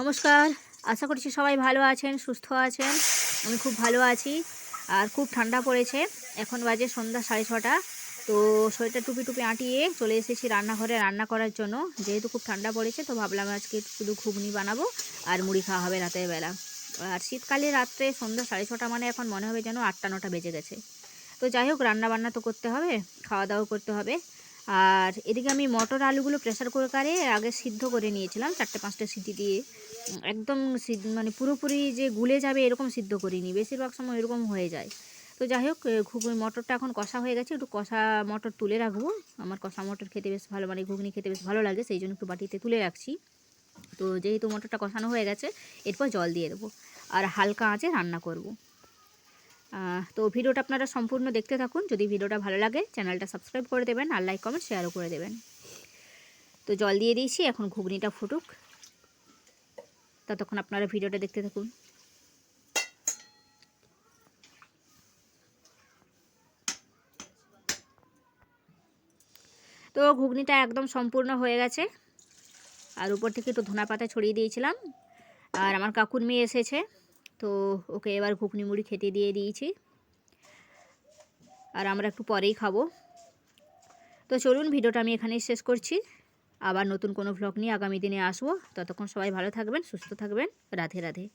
নমস্কার। আশা করছি সবাই ভালো আছেন, সুস্থ আছেন। আমি খুব ভালো আছি আর খুব ঠান্ডা পড়েছে। এখন বাজে সন্ধ্যা সাড়ে ছটা। তো সোয়েটার টুপি টুপি আঁটিয়ে চলে এসেছি রান্নাঘরে রান্না করার জন্য। যেহেতু খুব ঠান্ডা পড়েছে, তো ভাবলাম আজকে শুধু ঘুগনি বানাবো আর মুড়ি খাওয়া হবে রাতের বেলা। আর শীতকালে রাত্রে সন্ধ্যা সাড়ে ছটা মানে এখন মনে হবে যেন আটটা নটা বেজে গেছে। তো যাই হোক রান্না বান্না তো করতে হবে, খাওয়া দাওয়া করতে হবে। আর এদিকে আমি মটর আলুগুলো প্রেসার কুকারে আগে সিদ্ধ করে নিয়েছিলাম, চারটে পাঁচটা সিটি দিয়ে। একদম মানে পুরোপুরি যে গুলে যাবে এরকম সিদ্ধ করিনি, বেশিরভাগ সময় এরকম হয়ে যায়। তো যাই হোক ঘুগনি মটরটা এখন কষা হয়ে গেছে, একটু কষা মটর তুলে রাখব। আমার কষা মটর খেতে বেশ ভালো মানে ঘুগনি খেতে বেশ ভালো লাগে, সেই জন্য একটু বাটিতে তুলে রাখছি। তো যেহেতু মটরটা কষানো হয়ে গেছে, এরপর জল দিয়ে দেবো। আর হালকা আঁচে রান্না করব। তো ভিডিওটা আপনারা সম্পূর্ণ দেখতে থাকুন। যদি ভিডিওটা ভালো লাগে, চ্যানেলটা সাবস্ক্রাইব করে দেবেন, আর লাইক, কমেন্ট, শেয়ারও করে দেবেন। তো জল দিয়ে দিয়েছি, এখন ঘুগনিটা ফুটুক। ততক্ষণ আপনারা ভিডিওটা দেখতে থাকুন। তো ঘুগনিটা একদম সম্পূর্ণ হয়ে গেছে। আর উপর থেকে একটু ধনা পাতা ছড়িয়ে দিয়েছিলাম। আর আমার কাকুর মেয়ে এসেছে, তো ওকে এবার ঘুগনি মুড়ি খেতে দিয়ে দিয়েছি। আর আমরা একটু পরেই খাব। তো চলুন, ভিডিওটা আমি এখানেই শেষ করছি। আবার নতুন কোনো ভ্লগ নিয়ে আগামী দিনে আসব। ততক্ষণ সবাই ভালো থাকবেন, সুস্থ থাকবেন। রাধে রাধে।